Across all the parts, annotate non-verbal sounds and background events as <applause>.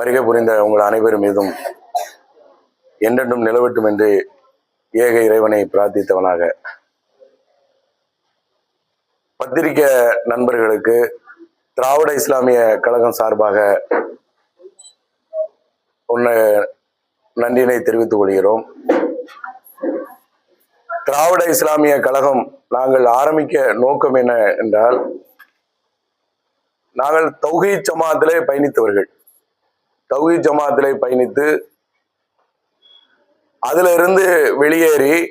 வருகை புரிந்த உங்கள் அனைவரும் மீதும் என்றென்றும் நிலவட்டும் என்று ஏக இறைவனை பிரார்த்தித்தவனாக. பத்திரிகை நண்பர்களுக்கு திராவிட இஸ்லாமிய கழகம் சார்பாக உன்னை நன்றினை தெரிவித்துக் கொள்கிறோம். திராவிட இஸ்லாமிய கழகம் நாங்கள் ஆரம்பிக்க நோக்கம் என்ன என்றால் நாங்கள் தௌஹீ ஜமாத்திலே பயணித்தவர்கள். தௌஹி ஜமாத்திலே பயணித்து அதுல இருந்து வெளியேறி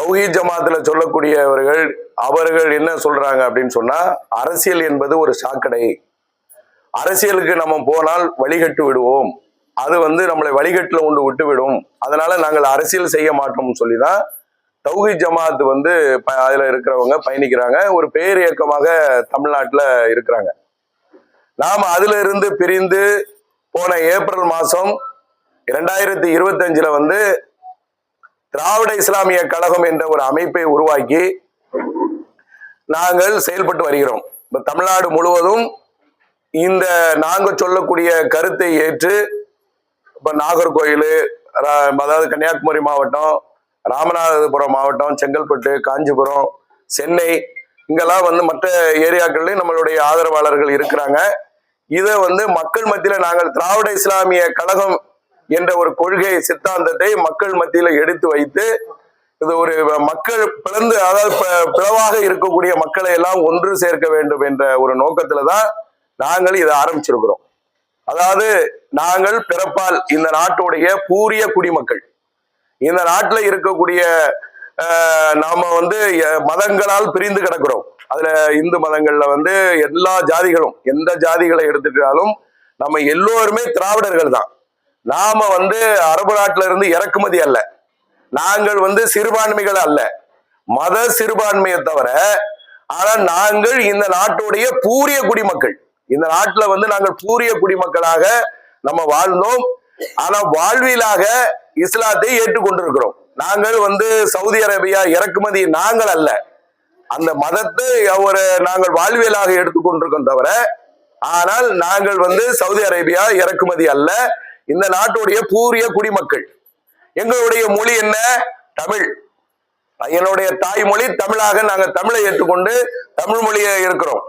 தௌஹி ஜமாத்தில் சொல்லக்கூடியவர்கள் அவர்கள் என்ன சொல்றாங்க அப்படின்னு சொன்னா அரசியல் என்பது ஒரு சாக்கடை. அரசியலுக்கு நம்ம போனால் வழிகட்டு விடுவோம். அது வந்து நம்மளை வழிகட்டில் கொண்டு விட்டு விடும். அதனால நாங்கள் அரசியல் செய்ய மாட்டோம்னு சொல்லி தான் தௌஹி ஜமாத் வந்து ப- இருக்கிறவங்க பயணிக்கிறாங்க. ஒரு பேர் இயக்கமாக தமிழ்நாட்டில் இருக்கிறாங்க. நாம் அதுல இருந்து பிரிந்து போன ஏப்ரல் மாதம் இரண்டாயிரத்தி இருபத்தஞ்சில் வந்து திராவிட இஸ்லாமிய கழகம் என்ற ஒரு அமைப்பை உருவாக்கி நாங்கள் செயல்பட்டு வருகிறோம். இப்போ தமிழ்நாடு முழுவதும் இந்த நாங்கள் சொல்லக்கூடிய கருத்தை ஏற்று இப்போ நாகர்கோயில் அதாவது கன்னியாகுமரி மாவட்டம் ராமநாதபுரம் மாவட்டம் செங்கல்பட்டு காஞ்சிபுரம் சென்னை இங்கெல்லாம் வந்து மற்ற ஏரியாக்கள்லேயும் நம்மளுடைய ஆதரவாளர்கள் இருக்கிறாங்க. இதை வந்து மக்கள் மத்தியில நாங்கள் திராவிட இஸ்லாமிய கழகம் என்ற ஒரு கொள்கை சித்தாந்தத்தை மக்கள் மத்தியில எடுத்து வைத்து இது ஒரு மக்கள் பிளந்து அதாவது பிளவாக இருக்கக்கூடிய மக்களை எல்லாம் ஒன்று சேர்க்க வேண்டும் என்ற ஒரு நோக்கத்துல தான் நாங்கள் இதை ஆரம்பிச்சிருக்கிறோம். அதாவது நாங்கள் பிறப்பால் இந்த நாட்டுடைய பூரிய குடிமக்கள். இந்த நாட்டில் இருக்கக்கூடிய நாம வந்து மதங்களால் பிரிந்து கிடக்கிறோம். அதுல இந்து மதங்கள்ல வந்து எல்லா ஜாதிகளும் எந்த ஜாதிகளை எடுத்துக்கிட்டாலும் நம்ம எல்லோருமே திராவிடர்கள் தான். நாம வந்து அரபு நாட்டில இருந்து இறக்குமதி அல்ல. நாங்கள் வந்து சிறுபான்மைகள் அல்ல. மத சிறுபான்மையை தவிர ஆனா நாங்கள் இந்த நாட்டுடைய பூரிய குடிமக்கள். இந்த நாட்டுல வந்து நாங்கள் பூரிய குடிமக்களாக நம்ம வாழ்ந்தோம். ஆனா வாழ்வியலாக இஸ்லாத்தை ஏற்றுக்கொண்டிருக்கிறோம். நாங்கள் வந்து சவுதி அரேபியா இறக்குமதி நாங்கள் அல்ல. அந்த மதத்தை ஒரு நாங்கள் வாழ்வியலாக எடுத்துக்கொண்டிருக்கோம் தவிர ஆனால் நாங்கள் வந்து சவுதி அரேபியா இறக்குமதி அல்ல. இந்த நாட்டுடைய பூரிய குடிமக்கள். எங்களுடைய மொழி என்ன? தமிழ். என்னுடைய தாய்மொழி தமிழாக நாங்கள் தமிழை ஏற்றுக்கொண்டு தமிழ் மொழியை இருக்கிறோம்.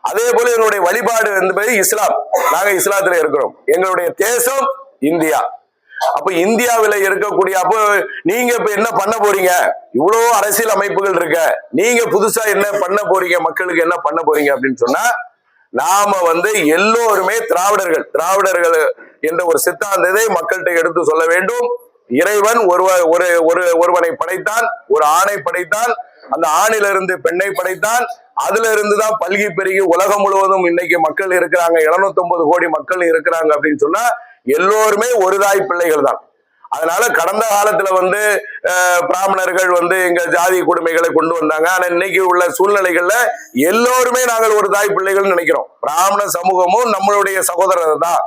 அதே போல எங்களுடைய வழிபாடு என்பது இஸ்லாம். நாங்கள் இஸ்லாத்துல இருக்கிறோம். எங்களுடைய தேசம் இந்தியா. அப்ப இந்தியாவில இருக்கக்கூடிய அப்போ நீங்க இப்ப என்ன பண்ண போறீங்க? இவ்வளவு அரசியல் அமைப்புகள் இருக்க. நீங்க புதுசா என்ன பண்ண போறீங்க? மக்களுக்கு என்ன பண்ண போறீங்க? அப்படின்னு சொன்னா நாம வந்து எல்லோருமே திராவிடர்கள் திராவிடர்கள் என்ற ஒரு சித்தாந்தத்தை மக்கள்கிட்ட எடுத்து சொல்ல வேண்டும். இறைவன் ஒருவ ஒரு ஒரு ஒருவனை படைத்தான் ஒரு ஆணை படைத்தான் அந்த ஆணிலிருந்து பெண்ணை படைத்தான் அதுல இருந்து தான் பல்கி பெருகி உலகம் முழுவதும் இன்னைக்கு மக்கள் இருக்கிறாங்க 750 கோடி மக்கள் இருக்கிறாங்க அப்படின்னு சொன்னா எல்லோருமே ஒரு தாய் பிள்ளைகள் தான் அதனால கடந்த காலத்துல வந்து பிராமணர்கள் வந்து எங்க ஜாதி கொடுமைகளை கொண்டு வந்தாங்க. ஆனா இன்னைக்கு உள்ள சூழ்நிலைகள்ல எல்லோருமே நாங்கள் ஒரு தாய் பிள்ளைகள் நினைக்கிறோம். பிராமண சமூகமும் நம்மளுடைய சகோதரர் தான்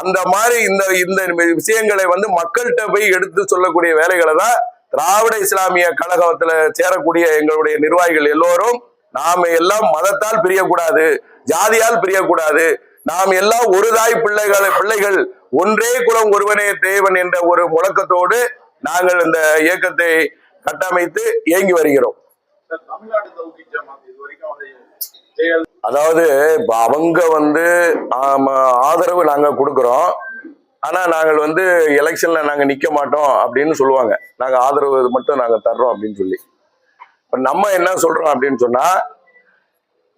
அந்த மாதிரி இந்த இந்த விஷயங்களை வந்து மக்கள்கிட்ட போய் எடுத்து சொல்லக்கூடிய வேலைகளை தான் திராவிட இஸ்லாமிய கழகத்துல சேரக்கூடிய எங்களுடைய நிர்வாகிகள் எல்லோரும் நாம் எல்லாம் மதத்தால் பிரியக்கூடாது ஜாதியால் பிரியக்கூடாது. நாம் எல்லாம் ஒரு தாய் பிள்ளைகள் பிள்ளைகள் ஒன்றே குலம் ஒருவனே தேவன் என்ற ஒரு முழக்கத்தோடு நாங்கள் இந்த இயக்கத்தை கட்டமைத்து இயங்கி வருகிறோம். அதாவது இப்போ அவங்க வந்து ஆதரவு நாங்க கொடுக்குறோம். ஆனா நாங்கள் வந்து எலெக்ஷன்ல நாங்க நிக்க மாட்டோம் அப்படின்னு சொல்லுவாங்க. நாங்க ஆதரவு மட்டும் நாங்க தர்றோம் அப்படின்னு சொல்லி. இப்ப நம்ம என்ன சொல்றோம் அப்படின்னு சொன்னா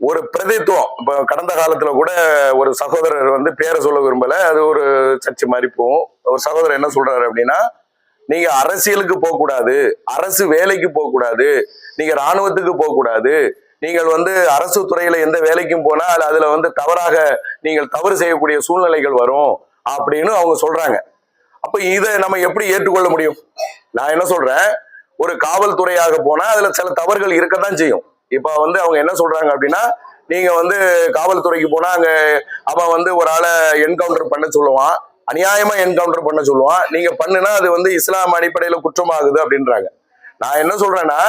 ஒரு பிரதித்துவம். இப்போ கடந்த காலத்துல கூட ஒரு சகோதரர் வந்து பேரை சொல்ல விரும்பல. அது ஒரு சர்ச்சை மாதிரி போகும். ஒரு சகோதரர் என்ன சொல்றாரு அப்படின்னா நீங்க அரசியலுக்கு போக கூடாது அரசு வேலைக்கு போக கூடாது நீங்க ராணுவத்துக்கு போக கூடாது நீங்கள் வந்து அரசு துறையில எந்த வேலைக்கும் போனால் அதுல வந்து தவறாக நீங்கள் தவறு செய்யக்கூடிய சூழ்நிலைகள் வரும். அப்படின்னு அவங்க சொல்றாங்க. அப்ப இதை நம்ம எப்படி ஏற்றுக்கொள்ள முடியும்? நான் என்ன சொல்றேன்? ஒரு காவல்துறையாக போனா அதுல சில தவறுகள் இருக்கத்தான் செய்யும். இப்போ வந்து அவங்க என்ன சொல்றாங்க அப்படின்னா நீங்க வந்து காவல்துறைக்கு போனா அங்க அவன் வந்து ஒரு ஆளை என்கவுண்டர் பண்ண சொல்லுவான். அநியாயமா என்கவுண்டர் பண்ண சொல்லுவான். நீங்க பண்ணுனா அது வந்து இஸ்லாம் அடிப்படையில குற்றமாகுது அப்படின்றாங்க. நான் என்ன சொல்றேன்னா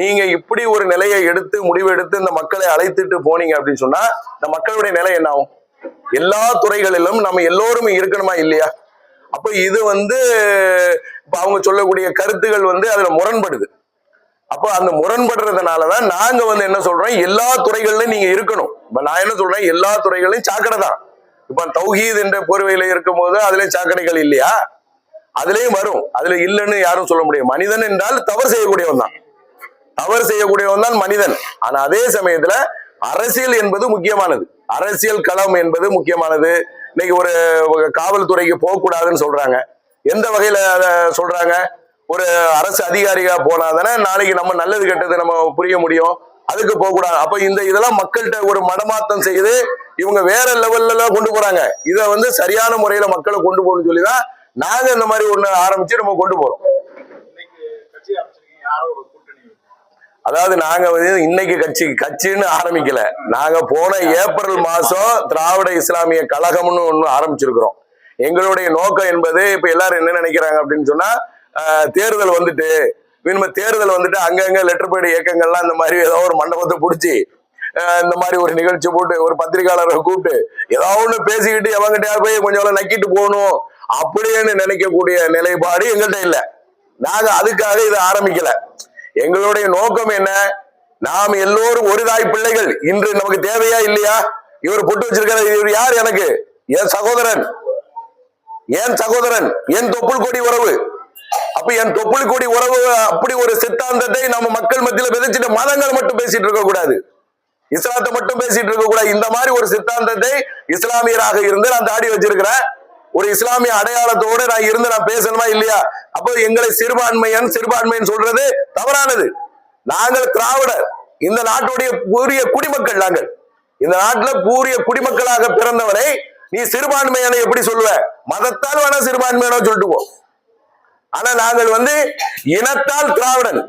நீங்க இப்படி ஒரு நிலையை எடுத்து முடிவு எடுத்து இந்த மக்களை அழைத்துட்டு போனீங்க அப்படின்னு சொன்னா இந்த மக்களுடைய நிலை என்ன ஆகும்? எல்லா துறைகளிலும் நம்ம எல்லோரும் இருக்கணுமா இல்லையா? அப்ப இது வந்து இப்ப அவங்க சொல்லக்கூடிய கருத்துகள் வந்து அதுல முரண்படுது. அப்போ அந்த முரண்படுறதுனாலதான் நாங்க வந்து என்ன சொல்றோம்? எல்லா துறைகளிலும் நீங்க இருக்கணும். இப்ப நான் என்ன சொல்றேன்? எல்லா துறைகளையும் சாக்கடை தான். இப்ப தௌஹீத் என்ற போர்வையில இருக்கும் போது அதுலயும் சாக்கடைகள் இல்லையா? அதுலயும் வரும். அதுல இல்லைன்னு யாரும் சொல்ல முடியும். மனிதன் என்றால் தவறு செய்யக்கூடியவன் தான். தவறு செய்யக்கூடியவன் தான் மனிதன். ஆனா அதே சமயத்துல அரசியல் என்பது முக்கியமானது. அரசியல் களம் என்பது முக்கியமானது. இன்னைக்கு ஒரு காவல்துறைக்கு போகக்கூடாதுன்னு சொல்றாங்க. எந்த வகையில அதை சொல்றாங்க? ஒரு அரசு அதிகாரியா போனாதானே நாளைக்கு நம்ம நல்லது கெட்டது நம்ம புரிய முடியும். அதுக்கு போகக்கூடாது. அப்ப இந்த இதெல்லாம் மக்கள்கிட்ட ஒரு மடமாற்றம் செய்து இவங்க வேற லெவல்ல கொண்டு போறாங்க. இதை வந்து சரியான முறையில மக்களை கொண்டு போகணும்னு சொல்லிதான் நாங்க இந்த மாதிரி ஒண்ணு ஆரம்பிச்சு நம்ம கொண்டு போறோம். அதாவது நாங்க வந்து இன்னைக்கு கட்சி கட்சின்னு ஆரம்பிக்கல. நாங்க போன ஏப்ரல் மாசம் திராவிட இஸ்லாமிய கழகம்னு ஒண்ணு ஆரம்பிச்சிருக்கிறோம். எங்களுடைய நோக்கம் என்பது இப்ப எல்லாரும் என்ன நினைக்கிறாங்க அப்படின்னு சொன்னா தேர்தல் வந்துட்டு இனிமே தேர்தல் வந்துட்டு அங்கங்க லெட்டர் பேடு இயக்கங்கள்லாம் இந்த மாதிரி ஏதோ ஒரு மண்டபத்தை பிடிச்சி இந்த மாதிரி ஒரு நிகழ்ச்சி போட்டு ஒரு பத்திரிகையாளரை கூப்பிட்டு ஏதோ ஒண்ணு பேசிக்கிட்டு எவங்கிட்டயா போய் கொஞ்சம் நக்கிட்டு போகணும் அப்படின்னு நினைக்கக்கூடிய நிலைப்பாடு எங்கள்கிட்ட இல்ல. நாங்க அதுக்காக இதை ஆரம்பிக்கல. எங்களுடைய நோக்கம் என்ன? நாம் எல்லோரும் ஒரு தாய் பிள்ளைகள். இன்று நமக்கு தேவையா இல்லையா? இவர் பொட்டு வச்சிருக்கிற இவர் யார் எனக்கு? என் சகோதரன். என் சகோதரன். என் தொப்புள் கொடி உறவு. அப்ப என் தொப்புள் உறவு அப்படி ஒரு சித்தாந்தத்தை நம்ம மக்கள் மத்தியில விதைச்சிட்டு மதங்கள் மட்டும் பேசிட்டு இருக்க கூடாது. இஸ்லாத்தை மட்டும் பேசிட்டு இருக்க கூடாது. இந்த மாதிரி ஒரு சித்தாந்தத்தை இஸ்லாமியராக இருந்து நான் தாடி வச்சிருக்கிறேன். ஒரு இஸ்லாமிய அடையாளத்தோடு நான் இருந்து நான் பேசணுமா இல்லையா? அப்போ எங்களை சிறுபான்மையன் சிறுபான்மைன்னு சொல்றது தவறானது. நாங்கள் திராவிடர். இந்த நாட்டுடைய பூரிய குடிமக்கள் நாங்கள். இந்த நாட்டுல பூரிய குடிமக்களாக பிறந்தவரை நீ சிறுபான்மையான எப்படி சொல்லுவ? மதத்தால் வேணா சிறுபான்மையான சொல்லிட்டு போ. ஆனா நாங்கள் வந்து இனத்தால் திராவிடன்.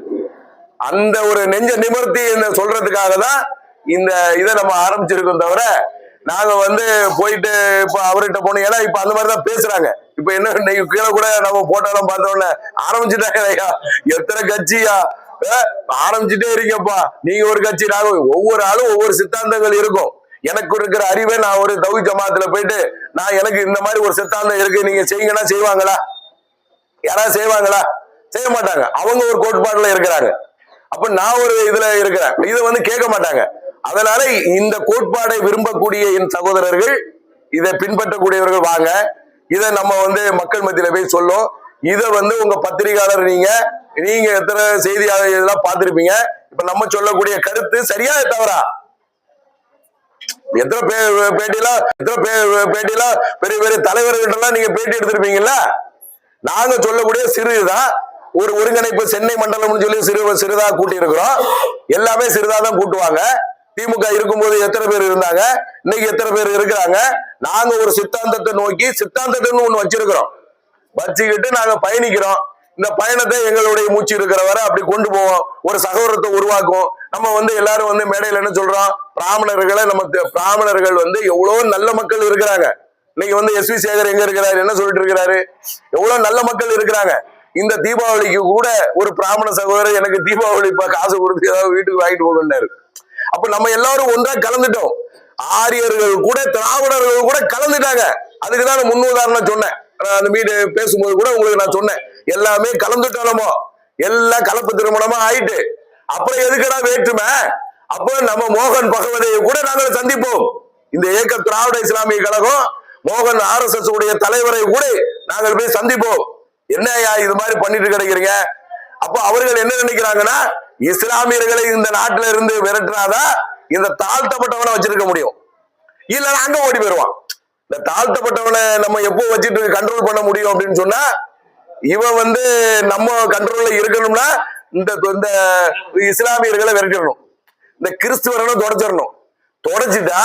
அந்த ஒரு நெஞ்ச நிமிர்த்தி இந்த சொல்றதுக்காக தான் இந்த இதை நம்ம ஆரம்பிச்சிருக்கோம் தவிர நாங்க வந்து போயிட்டு இப்ப அவர்கிட்ட போனோம். ஏன்னா இப்ப அந்த மாதிரி தான் பேசுறாங்க. இப்ப என்ன இன்னைக்கு கீழே கூட நம்ம போட்டோலாம் பார்த்தோன்னே ஆரம்பிச்சுட்டாங்க ஐயா. எத்தனை கட்சியா? ஆரம்பிச்சுட்டே இருக்கீங்கப்பா நீங்க ஒரு கட்சி நாங்க ஒவ்வொரு ஆளும் ஒவ்வொரு சித்தாந்தங்கள் இருக்கும். எனக்கு இருக்கிற அறிவை நான் ஒரு தௌஹி ஜமாத்துல போயிட்டு நான் எனக்கு இந்த மாதிரி ஒரு சித்தாந்தம் இருக்கு நீங்க செய்யுங்கன்னா செய்வாங்களா? யாராவது செய்வாங்களா? செய்ய மாட்டாங்க. அவங்க ஒரு கோட்பாடுல இருக்கிறாங்க. அப்ப நான் ஒரு இதுல இருக்கிறேன். இதை வந்து கேட்க மாட்டாங்க. அதனால இந்த கோட்பாடை விரும்பக்கூடிய என் சகோதரர்கள் இதை பின்பற்றக்கூடியவர்கள் வாங்க. இதை நம்ம வந்து மக்கள் மத்தியில போய் சொல்லும். இதை வந்து உங்க பத்திரிகையாளர் நீங்க நீங்க எத்தனை செய்தியாளர் இதெல்லாம் பார்த்திருப்பீங்க. இப்ப நம்ம சொல்லக்கூடிய கருத்து சரியா தவறா? எத்தனை பே எத்தனை பே பெரிய பெரிய தலைவர்கள்ட்ட எல்லாம் நீங்க பேட்டி எடுத்திருப்பீங்கல்ல? நாங்க சொல்லக்கூடிய சிறுதான் ஒரு ஒருங்கிணைப்பு சென்னை மண்டலம்னு சொல்லி சிறு சிறிதா கூட்டி இருக்கிறோம் எல்லாமே சிறிதா தான் கூட்டுவாங்க. திமுக இருக்கும்போது எத்தனை பேர் இருந்தாங்க? இன்னைக்கு எத்தனை பேர் இருக்கிறாங்க? நாங்க ஒரு சித்தாந்தத்தை நோக்கி சித்தாந்தத்தைன்னு ஒண்ணு வச்சிருக்கிறோம். வச்சுக்கிட்டு நாங்க பயணிக்கிறோம். இந்த பயணத்தை எங்களுடைய மூச்சு இருக்கிற வரை அப்படி கொண்டு போவோம். ஒரு சகோதரத்தை உருவாக்கும் நம்ம வந்து எல்லாரும் வந்து மேடையில் என்ன சொல்றோம்? பிராமணர்களை நம்ம பிராமணர்கள் வந்து எவ்வளவு நல்ல மக்கள் இருக்கிறாங்க. இன்னைக்கு வந்து எஸ் வி சேகர் எங்க இருக்கிறாரு? என்ன சொல்லிட்டு இருக்கிறாரு? எவ்வளவு நல்ல மக்கள் இருக்கிறாங்க. இந்த தீபாவளிக்கு கூட ஒரு பிராமண சகோதரர் எனக்கு தீபாவளி இப்ப காசு கொடுத்து ஏதாவது வீட்டுக்கு வாங்கிட்டு போகணுன்னாரு அப்ப நம்ம எல்லாரும் ஒன்றா கலந்துட்டோம். ஆரியர்கள் கூட திராவிடர்கள் கூட கலந்துட்டாங்க. அதுக்கு தான் நான் சொன்னேன். நான் அந்த மீது பேசும்போது கூட உங்களுக்கு நான் சொன்னேன். எல்லாமே கலந்துட்டோம் நம்ம எல்லாம் கலப்பு திருமணமா ஆயிட்டு. அப்புறம் எதுக்குடா வேற்றுமை? அப்போ நம்ம மோகன் பகவதையை கூட நாங்கள் சந்திப்போம். இந்த இயக்க திராவிட இஸ்லாமிய கழகம் மோகன் ஆர் எஸ் எஸ் உடைய தலைவரை கூட நாங்கள் போய் சந்திப்போம். என்னய்யா இது மாதிரி பண்ணிட்டு கிடைக்கிறீங்க? அப்போ அவர்கள் என்ன நினைக்கிறாங்கன்னா இஸ்லாமியர்களை இந்த நாட்டில இருந்து விரட்டினாதான் இந்த தாழ்த்தப்பட்டவனை வச்சிருக்க முடியும். இல்ல அங்க ஓடி போயிருவான். இந்த தாழ்த்தப்பட்டவனை நம்ம எப்போ வச்சுட்டு கண்ட்ரோல் பண்ண முடியும் அப்படின்னு சொன்னா இவன் வந்து நம்ம கண்ட்ரோல்ல இருக்கணும்னா இந்த இந்த இஸ்லாமியர்களை விரட்டிடணும். இந்த கிறிஸ்துவரனை தொடச்சிடணும். தொடச்சிட்டா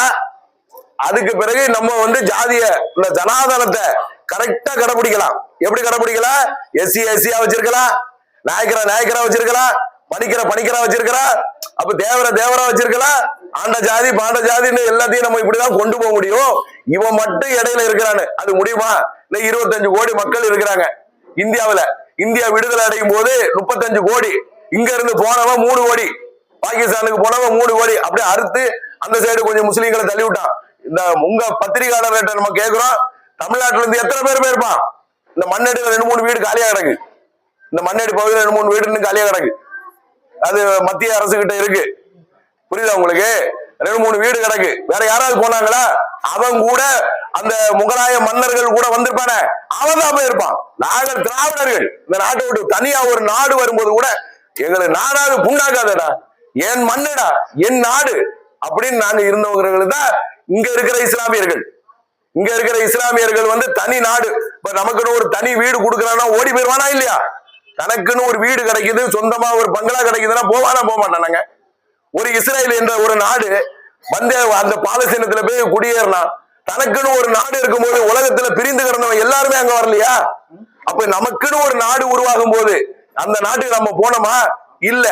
அதுக்கு பிறகு நம்ம வந்து ஜாதிய இந்த ஜனாதனத்தை கரெக்டா கடைபிடிக்கலாம். எப்படி கடைபிடிக்கலாம் எஸ்சி எஸ்சியா வச்சிருக்கலாம் நாயக்கரா நாயக்கரா வச்சிருக்கலாம் பணிக்கிற பணிக்கரா வச்சிருக்கலாம் அப்ப தேவர தேவரா வச்சிருக்கலாம் ஆண்ட ஜாதி பாண்ட ஜாதின்னு எல்லாத்தையும் நம்ம இப்படிதான் கொண்டு போக முடியும். இவன் மட்டும் இடையில இருக்கிறான்னு அது முடியுமா? இல்லை இருபத்தஞ்சு கோடி மக்கள் இருக்கிறாங்க. இந்தியாவுல. இந்தியா விடுதலை அடையும் போது முப்பத்தஞ்சு கோடி. இங்க இருந்து போனவன் மூணு கோடி. பாகிஸ்தானுக்கு போனவன் மூணு கோடி. அப்படியே அறுத்து அந்த சைடு கொஞ்சம் முஸ்லீம்களை தள்ளி விட்டான் இந்த உங்க பத்திரிகையாளர்கிட்ட நம்ம கேட்கிறோம் தமிழ்நாட்டுல இருந்து எத்தனை பேர் போயிருப்பான் இந்த மண்ணடியில ரெண்டு மூணு வீடு காலியா கிடக்கு. இந்த மண்ணடி பகுதியில் ரெண்டு மூணு வீடு காலியாக காலியா கிடக்கு. அது மத்திய அரசு கிட்ட இருக்கு. புரியுதா உங்களுக்கு? ரெண்டு மூணு வீடு கிடக்கு. வேற யாராவது போனாங்களா? அவன் கூட அந்த முகலாய மன்னர்கள் கூட வந்திருப்பானே. அவன் தான் போயிருப்பான். நாங்கள் திராவிடர்கள். இந்த நாட்டை விட்டு தனியா ஒரு நாடு வரும்போது கூட எங்களுக்கு நாடாவது புண்டாக்காதடா. என் மண்ணுடா என் நாடு அப்படின்னு நாங்க இருந்தவங்களுக்கு தான் இங்க இருக்கிற இஸ்லாமியர்கள் இங்க இருக்கிற இஸ்லாமியர்கள் வந்து தனி நாடு. இப்ப நமக்குன்னு ஒரு தனி வீடு கொடுக்கறான்னா ஓடி போயிருவானா இல்லையா? தனக்குன்னு ஒரு வீடு கிடைக்குது சொந்தமா ஒரு பங்களா கிடைக்குதுன்னா போவானா போக மாட்டானாங்க ஒரு இஸ்ரேல் என்ற ஒரு நாடு வந்து அந்த பாலஸ்தீனத்துல போய் குடியேறினா தனக்குன்னு ஒரு நாடு இருக்கும்போது உலகத்துல பிரிந்து கிடந்தவன் எல்லாருமே அங்க வரலையா? அப்ப நமக்குன்னு ஒரு நாடு உருவாகும் போது அந்த நாட்டுக்கு நம்ம போனோமா? இல்ல.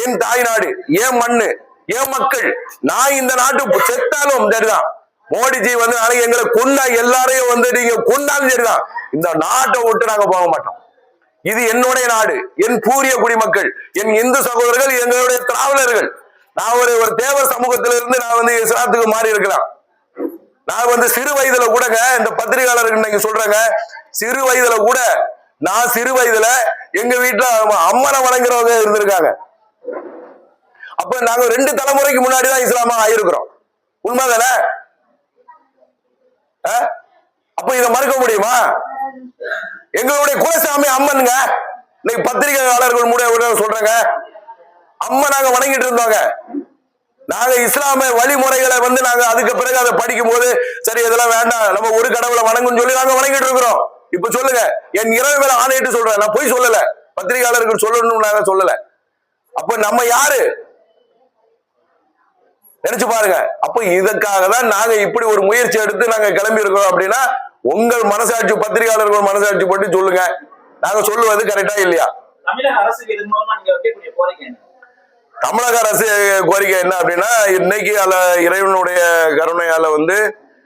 ஏன் தாய் நாடு ஏன் மண்ணு? ஏன் மக்கள் நான் இந்த நாட்டு செத்தாலும் சரிதான். மோடிஜி வந்து நாளைக்கு எங்களை கொண்டா எல்லாரையும் வந்து நீங்க கொண்டாலும் சரிதான். இந்த நாட்டை விட்டு நாங்க போக மாட்டோம். இது என்னுடைய நாடு என் பூரிய குடிமக்கள் என் இந்து சகோதரர்கள் எங்களுடைய திராவிடர்கள். நான் ஒரு ஒரு தேவர் சமூகத்திலிருந்து நான் வந்து இஸ்லாத்துக்கு மாறி இருக்கலாம். நான் வந்து சிறு வயதுல கூடங்க இந்த பத்திரிகையாளர்கள் இன்னைக்கு சொல்றேங்க சிறு வயதுல கூட நான் சிறு வயதுல எங்க வீட்டுல அம்மனை வணங்குறவங்க இருந்திருக்காங்க. அப்ப நாங்க ரெண்டு தலைமுறைக்கு முன்னாடி தான் இஸ்லாமா ஆயிருக்கிறோம். உண்மைதானே? ஆ? அப்ப இதை மறுக்க முடியுமா? எங்களுடைய குலசாமி அம்மனுங்க இன்னைக்கு பத்திரிகையாளர்கள் மூட சொல்றாங்க. அம்மா நாங்க வணங்கிட்டு இருந்தோங்க. நாங்க இஸ்லாமிய வழிமுறைகளை வந்து நாங்க அதுக்கு பிறகு அதை படிக்கும் போது சரி இதெல்லாம் வேண்டாம் நம்ம ஒரு கடவுளை வணங்குன்னு சொல்லி நாங்க வணங்கிட்டு இருக்கிறோம். இப்ப சொல்லுங்க என் இரவு மேல ஆணையிட்டு சொல்றேன். நான் போய் சொல்லல. பத்திரிகையாளர்கள் சொல்லணும்னு நாங்க சொல்லல. அப்ப நம்ம யாரு? நினைச்சு பாருங்க. அப்ப இதற்காக தான் நாங்க இப்படி ஒரு முயற்சி எடுத்து நாங்க கிளம்பி இருக்கோம் அப்படின்னா உங்கள் மனசாட்சி பத்திரிகையாளர்கள் மனசாட்சி பற்றி சொல்லுங்க. நாங்க சொல்லுவது கரெக்டா இல்லையா? தமிழக அரசு கோரிக்கை என்ன அப்படின்னா இன்னைக்கு அல்ல இறைவனுடைய கருணையால வந்து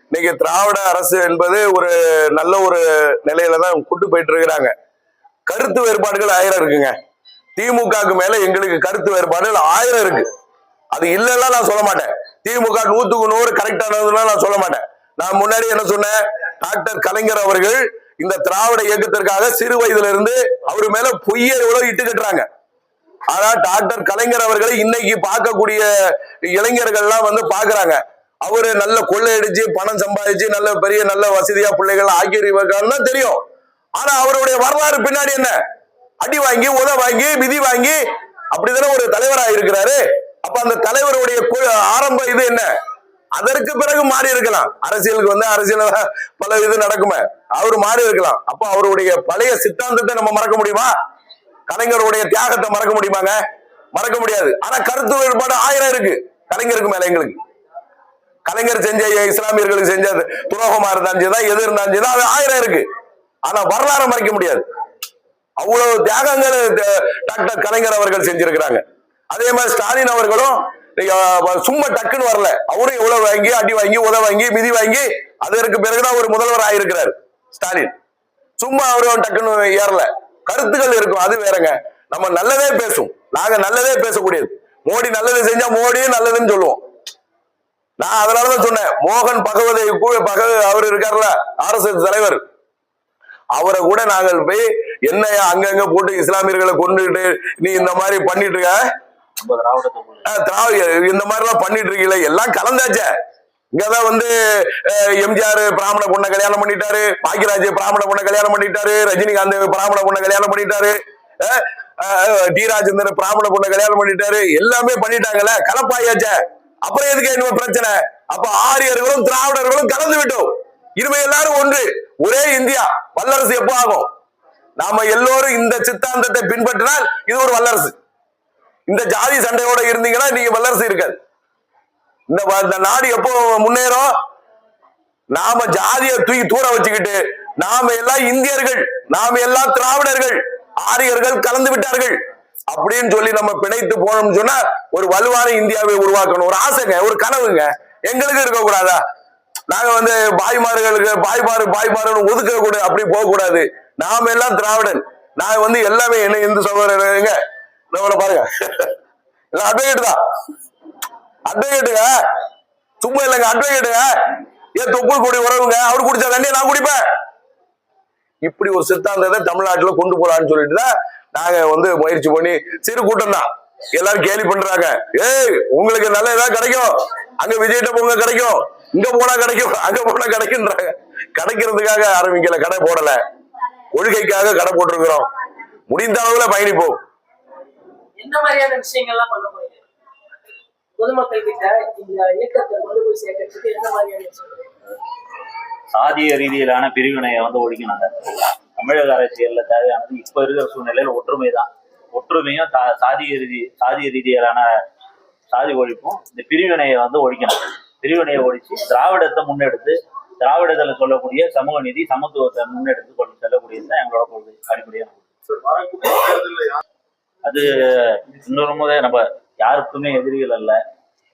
இன்னைக்கு திராவிட அரசு என்பது ஒரு நல்ல ஒரு நிலையில தான் கூட்டு போயிட்டு இருக்கிறாங்க. கருத்து வேறுபாடுகள் ஆயிரம் இருக்குங்க. திமுகவுக்கு மேல எங்களுக்கு கருத்து வேறுபாடுகள் ஆயிரம் இருக்கு. அது இல்லைன்னா நான் சொல்ல மாட்டேன். திமுக நூத்துக்கு நூறு கரெக்டானதுலாம் நான் சொல்ல மாட்டேன். நான் முன்னாடி என்ன சொன்னேன்? டாக்டர் கலைஞர் அவர்கள் இந்த திராவிட இயக்கத்திற்காக சிறு வயதுல இருந்து அவர் மேல பொய்யை எவ்வளவு இட்டுக்கிட்டுறாங்க. ஆனா டாக்டர் கலைஞர் அவர்களை இன்னைக்கு பார்க்கக்கூடிய இளைஞர்கள்லாம் வந்து பாக்குறாங்க அவரு நல்ல கொள்ளையடிச்சு பணம் சம்பாதிச்சு நல்ல பெரிய நல்ல வசதியா பிள்ளைகள் ஆக்கியிருக்காருன்னா தெரியும். ஆனா அவருடைய வரலாறு பின்னாடி என்ன? அடி வாங்கி உத வாங்கி விதி வாங்கி அப்படிதானே ஒரு தலைவராக இருக்கிறாரு? அப்ப அந்த தலைவருடைய ஆரம்ப இது என்ன? அதற்கு பிறகு மாறி இருக்கலாம். அரசியலுக்கு வந்து அரசியல் <laughs> பல இது நடக்குமே. அவர் மாறி இருக்கலாம். அப்ப அவருடைய பழைய சித்தாந்தத்தை நம்ம மறக்க முடியுமா? கலைஞருடைய தியாகத்தை மறக்க முடியுமாங்க? மறக்க முடியாது. ஆனா கருத்து வேறுபாடு ஆயிரம் இருக்கு. கலைஞருக்கு மேல எங்களுக்கு. கலைஞர் செஞ்ச இஸ்லாமியர்களுக்கு செஞ்ச துரோகமா இருந்தாலும் சரிதான் எது இருந்தாலும் சரிதான் அது ஆயிரம் இருக்கு. ஆனா வரலாறு மறைக்க முடியாது. அவ்வளவு தியாகங்கள் டாக்டர் கலைஞர் அவர்கள் செஞ்சிருக்கிறாங்க. அதே மாதிரி ஸ்டாலின் அவர்களும் சும்மா டக்குன்னு வரல. அவரும் எவ்வளவு வாங்கி அடி வாங்கி உத வாங்கி மிதி வாங்கி அதற்கு பிறகுதான் ஒரு முதல்வர் ஆயிருக்கிறார் ஸ்டாலின். சும்மா அவரும் டக்குன்னு ஏறல. கருத்துக்கள் இருக்கும் அது வேறங்க. நம்ம நல்லதே பேசும். நாங்க நல்லதே பேசக்கூடியது. மோடி நல்லது செஞ்சா மோடியும் நல்லதுன்னு சொல்லுவோம். நான் அதனாலதான் சொன்னேன். மோகன் பகவதை கூட பக அவர் இருக்கார்ல எஸ் தலைவர். அவரை கூட நாங்கள் போய் என்னையா அங்கங்க போட்டு இஸ்லாமியர்களை கொண்டுட்டு நீ இந்த மாதிரி பண்ணிட்டு இருக்க? இந்த மாதிரிலாம் பண்ணிட்டு இருக்கீங்களே? எல்லாம் கலந்தாச்சே. இங்கதான் வந்து எம்ஜிஆர் பிராமண பொண்ணை கல்யாணம் பண்ணிட்டாரு. பாக்கியராஜ் பிராமண பொண்ணை கல்யாணம் பண்ணிட்டாரு. ரஜினிகாந்த் பிராமண பொண்ணை கல்யாணம் பண்ணிட்டாரு. அஹ், டி ராஜேந்திரன் பிராமண பொண்ணை கல்யாணம் பண்ணிட்டாரு. எல்லாமே பண்ணிட்டாங்கல்ல? கலப்பாயாச்சே. அப்புறம் எதுக்கு இன்னும் பிரச்சனை? அப்ப ஆரியர்களும் திராவிடர்களும் கலந்து விட்டோம். இனிமே எல்லாரும் ஒன்று. ஒரே இந்தியா. வல்லரசு எப்போ ஆகும்? நாம எல்லோரும் இந்த சித்தாந்தத்தை பின்பற்றினால் இது ஒரு வல்லரசு. இந்த ஜாதி சண்டையோட இருந்தீங்கன்னா நீங்க வல்லரசு இருக்காது. இந்த இந்த நாடு எப்போ முன்னேறும்? நாம ஜாதியை தூக்கி தூர வச்சுக்கிட்டு நாம எல்லாம் இந்தியர்கள் நாம எல்லாம் திராவிடர்கள் ஆரியர்கள் கலந்து விட்டார்கள். அப்படின்னு சொல்லி நம்ம பிணைத்து போனோம்னு சொன்னா ஒரு வலுவான இந்தியாவை உருவாக்கணும். ஒரு ஆசைங்க ஒரு கனவுங்க. எங்களுக்கு இருக்கக்கூடாதா? நாங்க வந்து பாய்மார்களுக்கு பாய்மாறு பாய்மாறுன்னு ஒதுக்க கூட அப்படி போக கூடாது நாம எல்லாம் திராவிடன். நாங்க வந்து எல்லாமே என்ன இந்து சகோதரங்க நம்மள பாருங்க. எல்லாம் அட்வொகேட் தான். அட்வொகேட்டுங்க சும்மா இல்லைங்க அட்வொகேட்டுங்க ஏன் தொப்புள் கொடி உறவுங்க? அவர் குடிச்ச தண்ணியை நான் குடிப்பேன். இப்படி ஒரு சித்தாந்தத்தை தமிழ்நாட்டுல கொண்டு போலான்னு சொல்லிட்டு தான் நாங்க வந்து முயற்சி பண்ணி சிறு கூட்டம் தான். எல்லாரும் கேலி பண்றாங்க. ஏய் உங்களுக்கு நல்ல ஏதாவது கிடைக்கும். அங்க விஜய்கிட்ட போங்க கிடைக்கும். இங்க போனா கிடைக்கும் அங்க போனா கிடைக்குன்றாங்க கிடைக்கிறதுக்காக ஆரம்பிக்கல கடை போடல. கொள்கைக்காக கடை போட்டிருக்கிறோம். முடிந்த அளவுல பயணிப்போம். என்ன மாதிரியான விஷயங்கள்லாம் பண்ண போறீங்க? பொதுமக்கள் கிட்ட இந்த இயக்கத்தை கொண்டு போய் சேர்க்கறதுக்கு என்ன மாதிரியான விஷயங்கள்? சாதிய ரீதியிலான பிரிவினையை வந்து ஒழிக்கணுங்க தமிழக அரசியல்ல தேவையானது இப்ப இருக்கிற சூழ்நிலையில ஒற்றுமை தான் ஒற்றுமையும் சாதிய ரீதி சாதிய ரீதியிலான சாதி ஒழிப்பும் இந்த பிரிவினையை வந்து ஒழிக்கணும். பிரிவினையை ஒழிச்சு திராவிடத்தை முன்னெடுத்து திராவிடத்துல சொல்லக்கூடிய சமூக நீதி சமத்துவத்தை முன்னெடுத்து கொண்டு செல்லக்கூடியது தான் எங்களோட கொள்கை அடிப்படையான அது இன்னொரு முறை நம்ம யாருக்குமே எதிரிகள் அல்ல.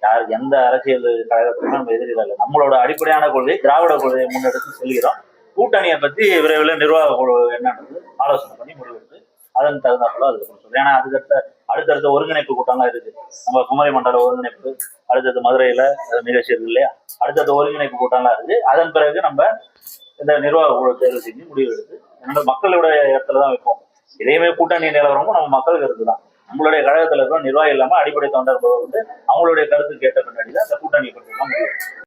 யார் எந்த அரசியல் கழகத்துக்குமே நம்ம எதிரிகள் அல்ல. நம்மளோட அடிப்படையான கொள்கை திராவிட கொள்கையை முன்னெடுத்து சொல்கிறோம் கூட்டணியை பத்தி விரைவில் நிர்வாக குழு என்னன்றது ஆலோசனை பண்ணி முடிவெடுத்து அதன் தகுந்தாப்புல அதுக்கு சொல்றோம். ஏன்னா அதுக்கடுத்த அடுத்தடுத்த ஒருங்கிணைப்பு கூட்டம்லாம் இருக்கு. நம்ம குமரி மண்டல ஒருங்கிணைப்பு அடுத்தது மதுரையில அது நிகழ்ச்சி இருக்கு இல்லையா? அடுத்தடுத்த ஒருங்கிணைப்பு கூட்டம்லாம் இருக்கு. அதன் பிறகு நம்ம இந்த நிர்வாக குழு தேர்வு செஞ்சு முடிவு எடுத்து என்னோட மக்களுடைய இடத்துல தான் வைப்போம். இதேமே கூட்டணி நிலவரமும் நம்ம மக்களுக்கு இருக்குதான் தான். நம்மளுடைய கழகத்துல இருக்கிற நிர்வாகம் இல்லாம அடிப்படை தொண்டர் வந்து அவங்களுடைய கருத்து கேட்ட பின்னாடி தான் இந்த கூட்டணி பற்றி